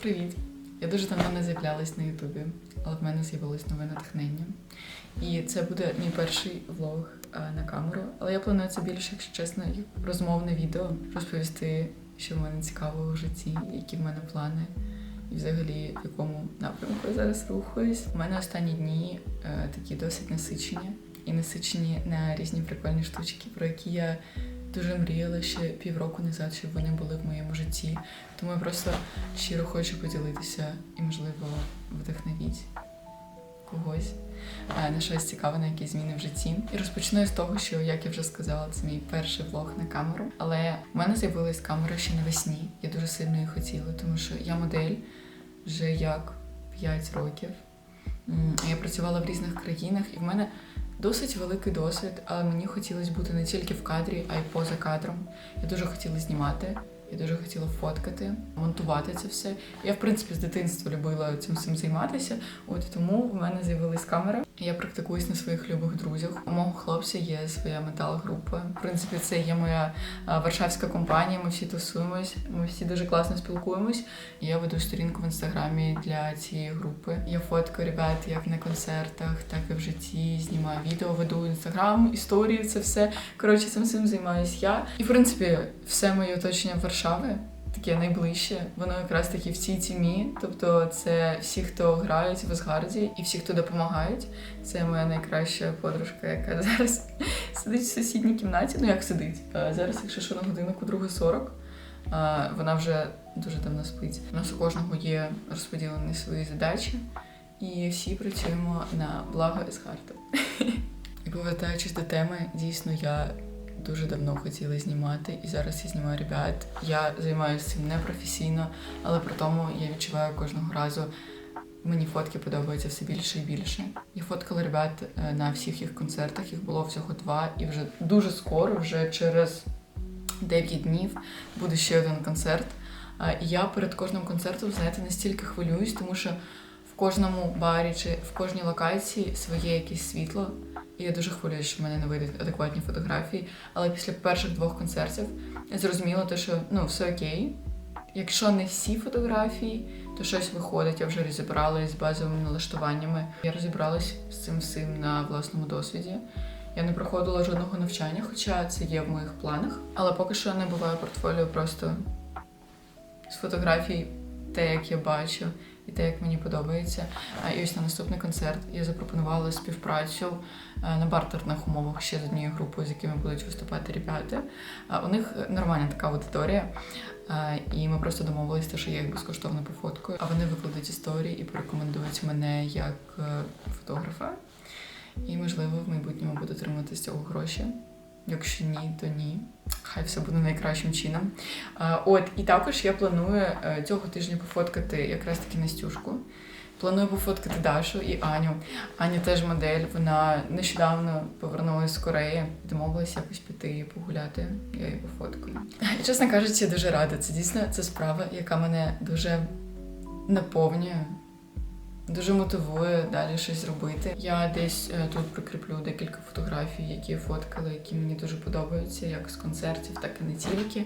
Привіт! Я дуже давно не з'являлась на Ютубі, але в мене з'явилось нове натхнення. І це буде мій перший влог е, на камеру. Але я планую це більше, якщо чесно, як розмовне відео, розповісти, що в мене цікавого в житті, які в мене плани, і взагалі в якому напрямку я зараз рухаюсь. У мене останні дні е, такі досить насичені. І насичені на різні прикольні штучки, про які я дуже мріяла ще півроку назад, щоб вони були в моєму житті. Тому я просто щиро хочу поділитися і, можливо, вдохновіть когось е, на щось цікаве, на якісь зміни в житті. І розпочну з того, що, як я вже сказала, це мій перший влог на камеру. Але в мене з'явилась камера ще навесні. Я дуже сильно її хотіла, тому що я модель вже як 5 років. Я працювала в різних країнах, і в мене досить великий досвід, але мені хотілося бути не тільки в кадрі, а й поза кадром. Я дуже хотіла знімати, я дуже хотіла фоткати, монтувати це все. Я, в принципі, з дитинства любила цим всім займатися. От тому в мене з'явилась камера. Я практикуюсь на своїх любих друзях. У мого хлопця є своя метал-група. В принципі, це є моя варшавська компанія. Ми всі тусуємось, ми всі дуже класно спілкуємось. Я веду сторінку в інстаграмі для цієї групи. Я фоткаю ребят як на концертах, так і в житті. Знімаю відео, веду інстаграм, історії, це все. Коротше, цим всім займаюсь я. І в принципі, все моє оточення Варшави. Таке найближче, воно якраз таки в цій тімі. Тобто, це всі, хто грають в Асгарді, і всі, хто допомагають. Це моя найкраща подружка, яка зараз сидить в сусідній кімнаті. Ну як сидить? Зараз, якщо що на годиннику, друга 40. Е, Вона вже дуже давно спить. У нас у кожного є розподілені свої задачі, і всі працюємо на благо Асгарду. І повертаючись до теми, дійсно я дуже давно хотіла знімати, і зараз я знімаю ребят. Я займаюся цим непрофесійно, але при тому я відчуваю кожного разу. Мені фотки подобаються все більше і більше. Я фоткала ребят е, на всіх їх концертах, їх було всього два, і вже дуже скоро, вже через 9 днів, буде ще один концерт. І я перед кожним концертом, знаєте, настільки хвилююсь, тому що в кожному барі чи в кожній локації своє якесь світло. І я дуже хвилююсь, що в мене не вийдуть адекватні фотографії. Але після перших двох концертів я зрозуміла, те, що ну все окей. Якщо не всі фотографії, то щось виходить. Я вже розібралась з базовими налаштуваннями. Я розібралась з цим всім на власному досвіді. Я не проходила жодного навчання, хоча це є в моїх планах. Але поки що не буває портфоліо просто з фотографій, те, як я бачу, і те, як мені подобається. І ось на наступний концерт я запропонувала співпрацю е, на бартерних умовах ще з однією групою, з якими будуть виступати ребята. У них нормальна така аудиторія. І ми просто домовилися, що я їх безкоштовно пофоткаю, а вони викладуть історії і порекомендують мене як е, фотографа. І, можливо, в майбутньому буду отримати з цього гроші. Якщо ні, то ні. Хай все буде найкращим чином. От, і також я планую е, цього тижня пофоткати якраз таки Настюшку. Планую пофоткати Дашу і Аню. Аня теж модель. Вона нещодавно повернулася з Кореї. Домовилася якось піти погуляти. Я її пофоткаю. І, чесно кажучи, я дуже рада. Це дійсно це справа, яка мене дуже наповнює. Дуже мотивує далі щось робити. Я десь е, тут прикріплю декілька фотографій, які я фоткала, які мені дуже подобаються, як з концертів, так і не тільки.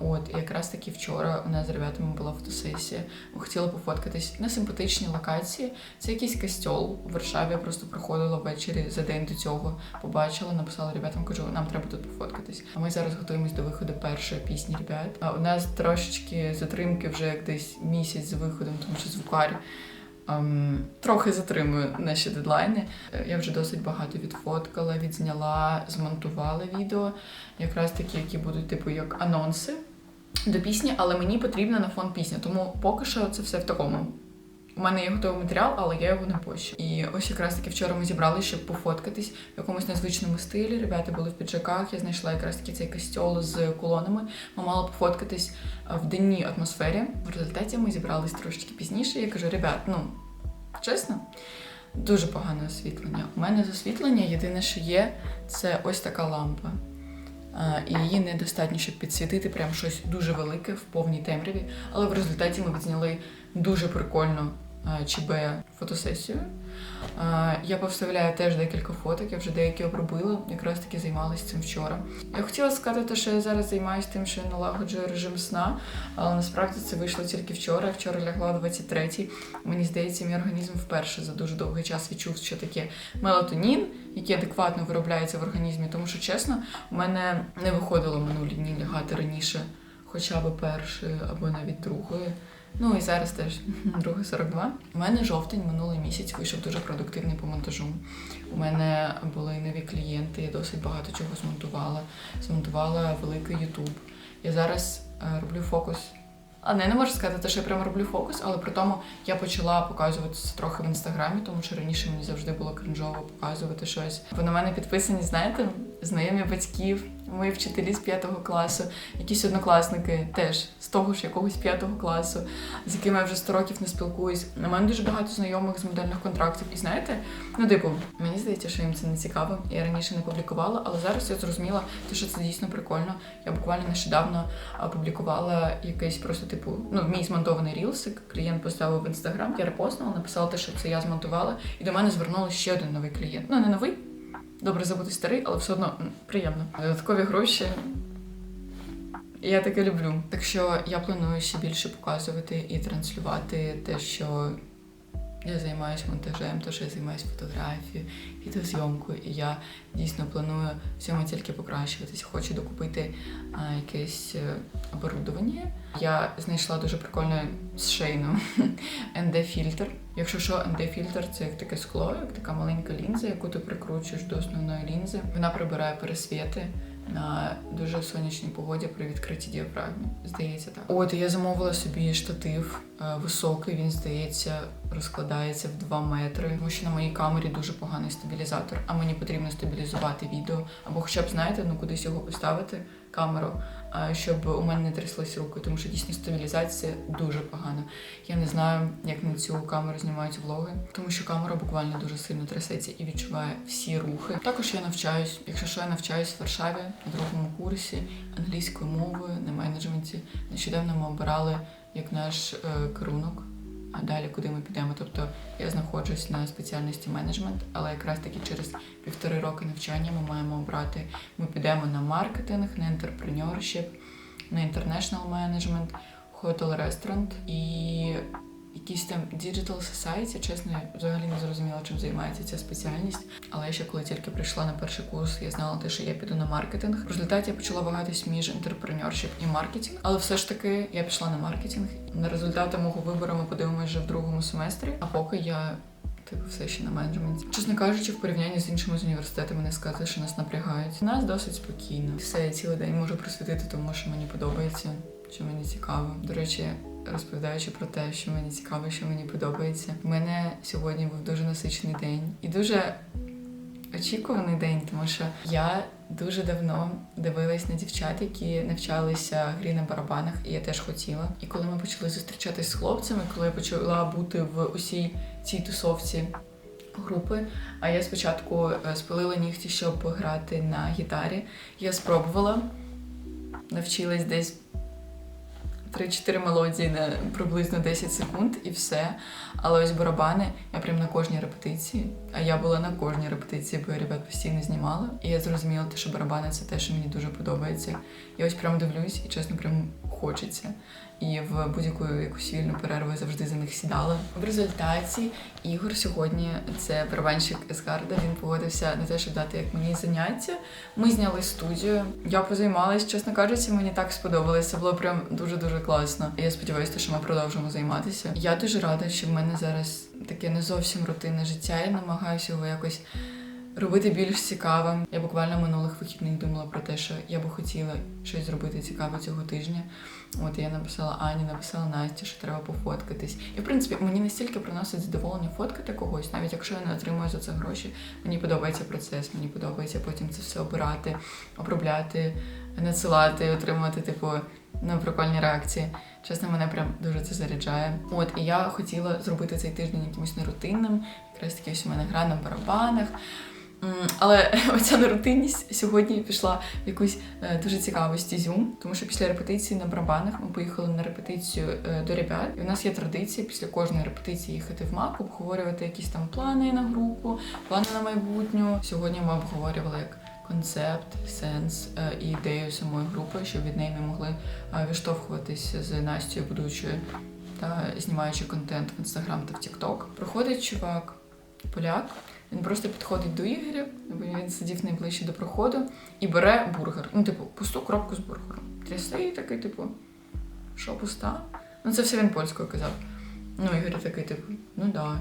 От якраз таки вчора у нас з ребятами була фотосесія. Ми хотіли пофоткатись на симпатичній локації. Це якийсь костьол в Варшаві. Я просто проходила ввечері за день до цього. Побачила, написала ребятам, кажу, нам треба тут пофоткатись. А ми зараз готуємось до виходу першої пісні ребят. У нас трошечки затримки вже як десь місяць з виходом, тому що звукар ем, трохи затримую наші дедлайни. Е, Я вже досить багато відфоткала, відзняла, змонтувала відео, якраз такі, які будуть типу як анонси до пісні, але мені потрібно на фон пісня. Тому поки що це все в такому. У мене є готовий матеріал, але я його не пощу. І ось якраз таки вчора ми зібралися, щоб пофоткатись в якомусь незвичному стилі. Ребята були в піджаках. Я знайшла якраз таки цей костьол з колонами. Ми мали пофоткатись в денній атмосфері. В результаті ми зібрались трошечки пізніше. Я кажу, ребят, ну чесно, дуже погане освітлення. У мене з освітлення єдине, що є, це ось така лампа. І її недостатньо, щоб підсвітити прям щось дуже велике в повній темряві. Але в результаті ми відзняли дуже прикольну ЧБ фотосесію. Я повставляю теж декілька фоток, я вже деякі обробила, якраз таки займалася цим вчора. Я хотіла сказати, що я зараз займаюся тим, що я налагоджую режим сна, але насправді це вийшло тільки вчора. Вчора лягла 23-й. Мені здається, мій організм вперше за дуже довгий час відчув, що таке мелатонін, який адекватно виробляється в організмі. Тому що чесно, у мене не виходило минулі дні лягати раніше, хоча б першої або навіть другої. Ну і зараз теж друге 42. У мене жовтень минулий місяць вийшов дуже продуктивний по монтажу. У мене були нові клієнти, я досить багато чого змонтувала. Змонтувала великий Ютуб. Я зараз е, роблю фокус. А не, не можу сказати, що я прямо роблю фокус, але при тому я почала показуватися трохи в інстаграмі, тому що раніше мені завжди було кринжово показувати щось. Ви на мене підписані, знаєте, знайомі батьків, мої вчителі з п'ятого класу, якісь однокласники теж з того ж якогось п'ятого класу, з якими я вже 100 років не спілкуюсь. На мене дуже багато знайомих з модельних контрактів. І знаєте, ну типу, мені здається, що їм це не цікаво. Я раніше не публікувала, але зараз я зрозуміла, що це дійсно прикольно. Я буквально нещодавно опублікувала якийсь просто типу, ну мій змонтований рілсик. Клієнт поставив в інстаграм, я репостнула, написала те, що це я змонтувала, і до мене звернулося ще один новий клієнт. Ну не новий. Добре забути старий, але все одно приємно. Додаткові гроші. Я таке люблю. Так що я планую ще більше показувати і транслювати те, що я займаюся монтажем, що я займаюся фотографією, відеозйомкою, і я дійсно планую в цьому тільки покращуватись. Хочу докупити а, якесь е, оборудовання. Я знайшла дуже прикольне з шейну ND-фільтр. Якщо що, ND-фільтр це як таке скло, як така маленька лінза, яку ти прикручуєш до основної лінзи. Вона прибирає пересвіти на дуже сонячній погоді при відкритій діафрагмі. Здається, так. От я замовила собі штатив е, високий. Він здається, розкладається в 2 метри. Тому що на моїй камері дуже поганий стабілізатор, а мені потрібно стабілізувати відео або, хоча б знаєте, ну кудись його поставити камеру, щоб у мене не тряслись руки, тому що дійсно стабілізація дуже погана. Я не знаю, як на цю камеру знімають влоги, тому що камера буквально дуже сильно трясеться і відчуває всі рухи. Також я навчаюсь, якщо що я навчаюсь в Варшаві на другому курсі англійською мовою на менеджменті. Нещодавно ми обирали як наш е, керунок. А далі куди ми підемо? Тобто я знаходжусь на спеціальності менеджмент, але якраз таки через півтори роки навчання ми маємо обрати. Ми підемо на маркетинг, на entrepreneurship, на інтернешнл менеджмент, хотел ресторант і якийсь там digital society. Чесно, я взагалі не зрозуміла, чим займається ця спеціальність. Але я ще коли тільки прийшла на перший курс, я знала те, що я піду на маркетинг. В результаті я почала вагатись між entrepreneurship і маркетинг. Але все ж таки я пішла на маркетинг. На результати мого вибору ми подивимося вже в другому семестрі. А поки я. Типу, все ще на менеджменті. Чесно кажучи, в порівнянні з іншими з університетами не сказати, що нас напрягають. Нас досить спокійно. Все, я цілий день можу присвятити тому, що мені подобається, що мені цікаво. До речі, розповідаючи про те, що мені цікаво, що мені подобається. У мене сьогодні був дуже насичений день і дуже очікуваний день, тому що я дуже давно дивилась на дівчат, які навчалися грі на барабанах, і я теж хотіла. І коли ми почали зустрічатись з хлопцями, коли я почала бути в усій цій тусовці. Групи, а я спочатку е, спалила нігті, щоб грати на гітарі. Я спробувала, навчилась десь 3-4 мелодії на приблизно 10 секунд і все. Але ось барабани я прям на кожній репетиції, а я була на кожній репетиції, бо я ребят постійно знімала. І я зрозуміла, що барабани це те, що мені дуже подобається. Я ось прям дивлюсь і чесно, прям хочеться. І в будь-яку якусь вільну перерву я завжди за них сідала. В результаті Ігор сьогодні це барабанщик Есгарда. Він погодився на те, щоб дати як мені заняття. Ми зняли студію. Я позаймалась, чесно кажучи, мені так сподобалося. Було прям дуже дуже класно. Я сподіваюся, що ми продовжимо займатися. Я дуже рада, що в мене зараз таке не зовсім рутинне життя. Я намагаюся його якось. Робити більш цікавим. Я буквально минулих вихідних думала про те, що я би хотіла щось зробити цікаве цього тижня. От я написала Ані, написала Насті, що треба пофоткатись. І в принципі мені настільки приносить задоволення фоткати когось, навіть якщо я не отримую за це гроші. Мені подобається процес, мені подобається потім це все обирати, обробляти, надсилати, отримувати, типу, ну, прикольні реакції. Чесно, мене прям дуже це заряджає. От і я хотіла зробити цей тиждень якимось нерутинним. Якраз таки ось у мене гра на барабанах. Але оця нерутинність сьогодні пішла в якусь е, дуже цікаву стізю, тому що після репетиції на барабанах ми поїхали на репетицію е, до ребят. І у нас є традиція після кожної репетиції їхати в МАК, обговорювати якісь там плани на групу, плани на майбутню. Сьогодні ми обговорювали як концепт, сенс е, і ідею самої групи, щоб від неї ми могли відштовхуватися з Настю, будучи та знімаючи контент в інстаграм та в Тікток. Проходить чувак, поляк. Він просто підходить до Ігоря, бо він сидів найближче до проходу і бере бургер. Ну, типу, пусту коробку з бургером. Трясе і такий, типу, що пуста? Ну, це все він польською казав. Ну, Ігор такий, типу, ну да.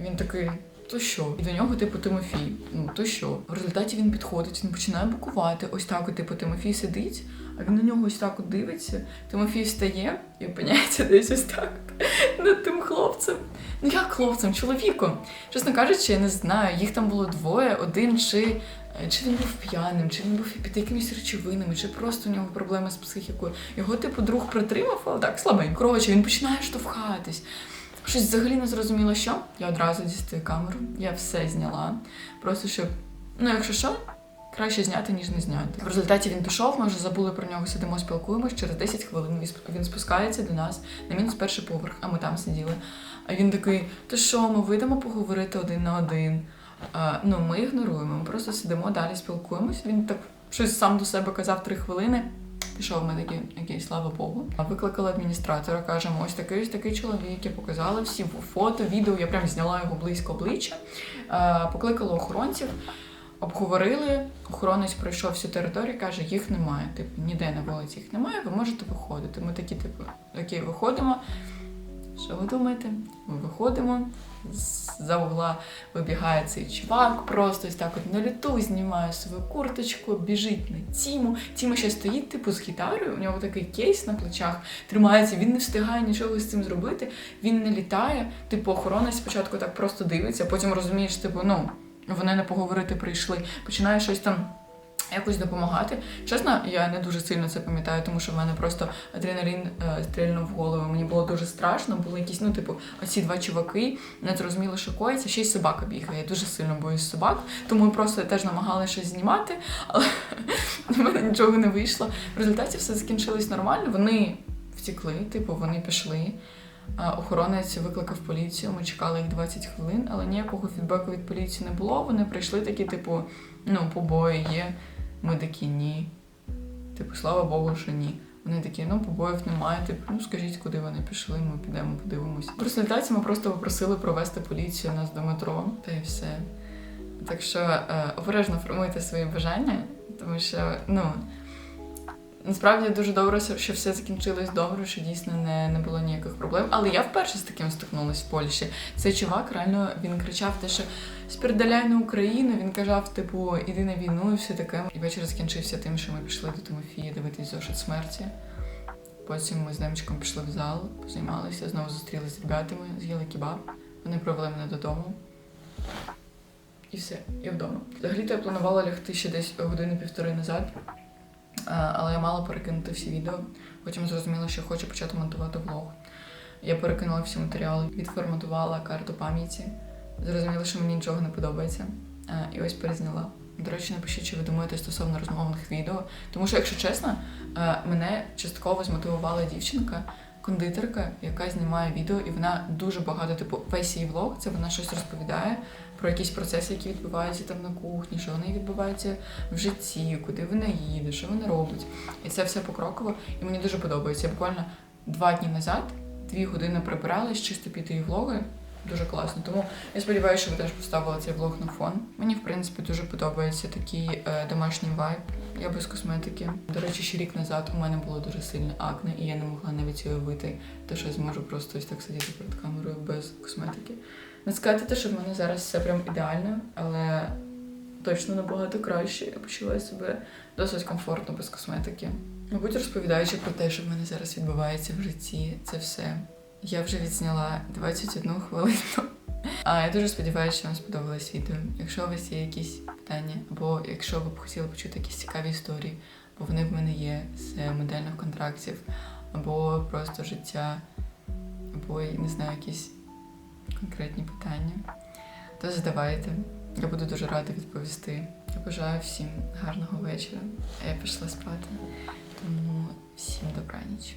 Він такий, то що? І до нього, типу, Тимофій. Ну, то що? В результаті він підходить, він починає букувати. Ось так, от, типу, Тимофій сидить, а він на нього ось так от дивиться. Тимофій встає і опиняється десь ось так тим хлопцем. Ну як хлопцем, чоловіком. Чесно кажучи, я не знаю. Їх там було двоє, один чи. Чи він був п'яним, чи він був під якимись речовинами, чи просто у нього проблеми з психікою. Його, типу, друг притримав, але так, слабенько. Коротше, він починає штовхатись. Щось взагалі не зрозуміло, що. Я одразу дістаю камеру, я все зняла. Просто щоб, ну, якщо що, краще зняти, ніж не зняти. В результаті він пішов, ми вже забули про нього, сидимо, спілкуємось. Через 10 хвилин він спускається до нас на мінус перший поверх, а ми там сиділи. А він такий: то що, ми вийдемо поговорити один на один. А, ну, ми ігноруємо, ми просто сидимо, далі спілкуємось. Він так щось сам до себе казав три хвилини. Пішов ми такі, окей, слава Богу. А викликали адміністратора, кажемо, ось такий ось такий чоловік, я показала всі фото, відео, я прям зняла його близько обличчя. А, покликали охоронців, обговорили. Охоронець пройшов всю територію, каже, їх немає. Типу, ніде на вулиці їх немає, ви можете виходити. Ми такі, типу, окей, виходимо. Що ви думаєте? Ми виходимо. З-за угла вибігає цей чувак, просто ось так от на літу знімає свою курточку, біжить на Тіму. Тіма ще стоїть, типу, з гітарою, у нього такий кейс на плечах тримається, він не встигає нічого з цим зробити, він не літає. Типу, охоронець спочатку так просто дивиться, потім розумієш, типу, ну, вони не поговорити прийшли, починає щось там. Якось допомагати. Чесно, я не дуже сильно це пам'ятаю, тому що в мене просто адреналін е, стрільнув в голову. Мені було дуже страшно. Були якісь, ну, типу, оці два чуваки, не зрозуміло, що коїться. Ще й собака бігає. Я дуже сильно боюсь собак, тому просто теж намагалися щось знімати, але в мене нічого не вийшло. В результаті все закінчилось нормально. Вони втекли, типу, вони пішли. Охоронець викликав поліцію. Ми чекали їх 20 хвилин, але ніякого фідбеку від поліції не було. Вони прийшли такі, типу, ну, побої є. Ми такі ні. Типу, слава Богу, що ні. Вони такі, ну, побоїв немає. Типу, ну скажіть, куди вони пішли, ми підемо, подивимося. В результаті ми просто попросили провести поліцію нас до метро, та й все. Так що е, обережно формуйте свої бажання, тому що, ну. Насправді дуже добре, що все закінчилось добре, що дійсно не, не було ніяких проблем. Але я вперше з таким стикнулася в Польщі. Цей чувак реально він кричав те, що спірдаляй на Україну. Він казав, типу, іди на війну і все таке. І вечір закінчився тим, що ми пішли до Тимофія дивитись зошит смерті. Потім ми з Немчиком пішли в зал, позаймалися, знову зустрілися з ребятами, з'їли кебаб. Вони провели мене додому. І все, і вдома. Взагалі-то я планувала лягти ще десь години-півтори назад. А, Але я мала перекинути всі відео. Потім зрозуміла, що хочу почати монтувати влог. Я перекинула всі матеріали, відформатувала карту пам'яті. Зрозуміла, що мені нічого не подобається. І ось перезняла. До речі, напишіть, чи ви думаєте стосовно розмовних відео. Тому що, якщо чесно, мене частково змотивувала дівчинка, кондитерка, яка знімає відео, і вона дуже багато, типу, весь її влог, це вона щось розповідає про якісь процеси, які відбуваються там на кухні, що вони відбуваються в житті, куди вона їде, що вона робить. І це все покроково. І мені дуже подобається. Я буквально два дні назад, дві години прибиралась, чисто під її влоги. Дуже класно. Тому я сподіваюся, що ви теж поставили цей влог на фон. Мені, в принципі, дуже подобається такий е, домашній вайб. Я без косметики. До речі, ще рік назад у мене було дуже сильне акне, і я не могла навіть уявити, те, що я зможу просто ось так сидіти перед камерою без косметики. Не сказати, те, що в мене зараз все прям ідеально, але точно набагато краще. Я почуваю себе досить комфортно без косметики. Мабуть, розповідаючи про те, що в мене зараз відбувається в житті, це все. Я вже відзняла 21 хвилину. А я дуже сподіваюся, що вам сподобалось відео. Якщо у вас є якісь питання, або якщо ви б хотіли почути якісь цікаві історії, бо вони в мене є з модельних контрактів, або просто життя, або не знаю, якісь конкретні питання, то задавайте. я буду дуже рада відповісти. Я бажаю всім гарного вечора. Я пішла спати. Тому всім добраніч.